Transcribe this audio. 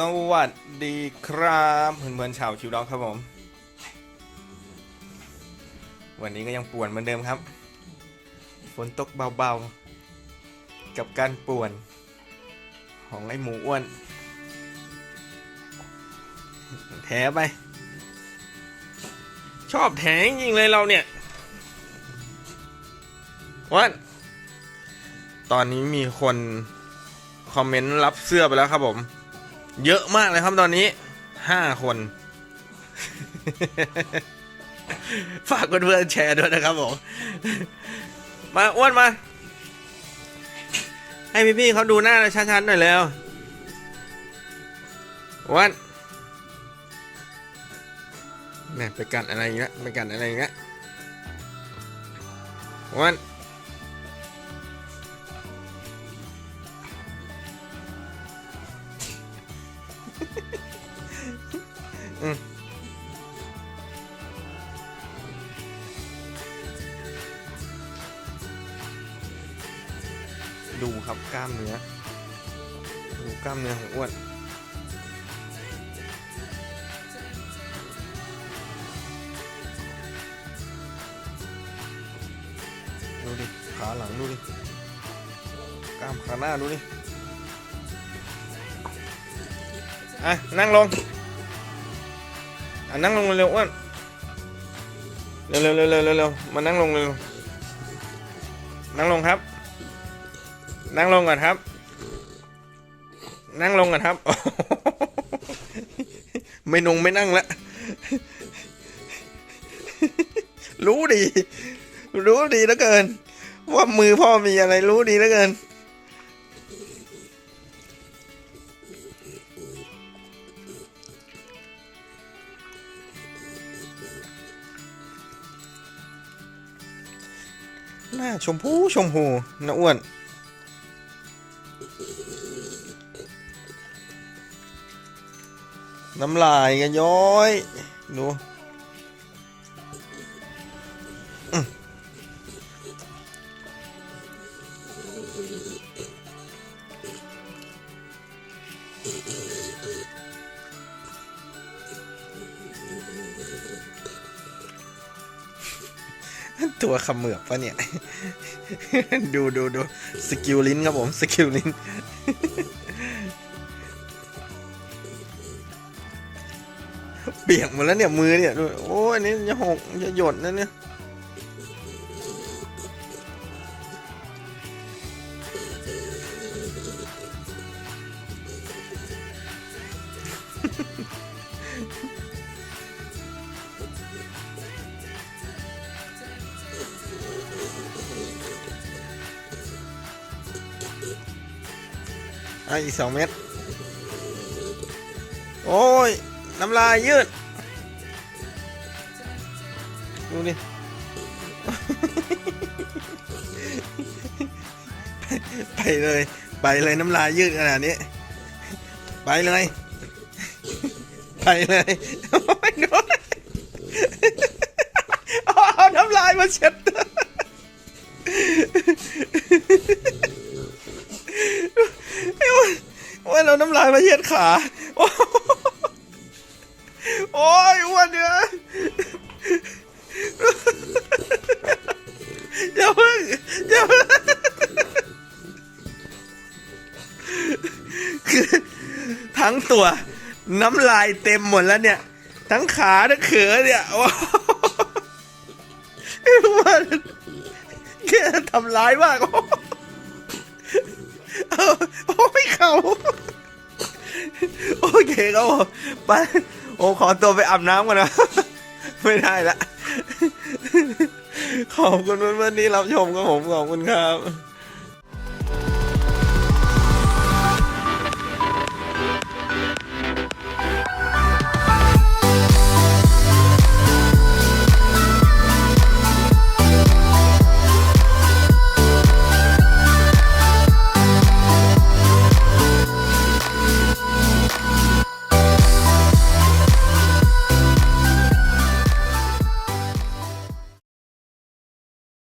สวัสดีครับเพื่อนๆชาวคิวด็อกครับผม วันนี้ก็ยังป่วนเหมือนเดิมครับ ฝนตกเบาๆ กับการป่วน ของไอ้หมูอ้วน แถไป ชอบแถจริงเลยเราเนี่ยวันตอนนี้มีคน คอมเมนต์รับเสื้อไปแล้วครับผม เยอะมากเลยครับตอนนี้ห้าคน ฝากเพื่อนๆแชร์ด้วยนะครับผมมาอ้วนมา ให้พี่ๆเขาดูหน้าชัดๆหน่อยแล้วอ้วนแม่ไปกัดอะไรอีกแล้วไปกัดอะไรอีกแล้วอ้วน ดูครับกล้ามเนื้อ ดูกล้ามเนื้อของอ้วนดูดิ ขาหลังดูดิ กล้ามขาหน้าดูดิ อะ นั่งลง อะนั่งลงเร็วอ้วนเร็วเร็วเร็วเร็วมานั่งลงเร็วนั่งลงครับ นั่งลงก่อนครับ นั่งลงก่อนครับ ไม่นงไม่นั่งล้วรู้ดี รู้ดีเหลือเกิน ว่ามือพ่อมีอะไรรู้ดีเหลือเกิน หน้าชมพูชมพูนะอ้วน น้ำลายกันย้อยดู ตัวขมือบปะเนี่ย ดูดูดูสกิลลิ้นครับผม สกิลลิ้น เปียกหมดแล้วเนี่ยมือเนี่ยดูโอ้อันนี้จะหกจะหยดนะเนี่ย อะอีกสองเม็ดโอ้ย น้ำลายยืด ดูดิ ไปเลย ไปเลยน้ำลายยืดขนาดนี้ ไปเลย ไปเลยโอ้ยน้ำลายมาเช็ดำลายมาเช็ดขา โอ้ยอ้วนเนี่ยอย่าเพิ่งอย่าเพิ่งคือทั้งตัว น้ำลายเต็มหมดแล้วเนี่ย ทั้งขาทั้งเขือเนี่ยโอ้ว่าแค่ทำร้ายมากโอ้ยเขา โอเคครับผมไปโอ้ขอตัวไปอาบน้ำก่อนนะ ไม่ได้ละ ขอบคุณเพื่อนๆที่รับชมครับผมขอบคุณครับ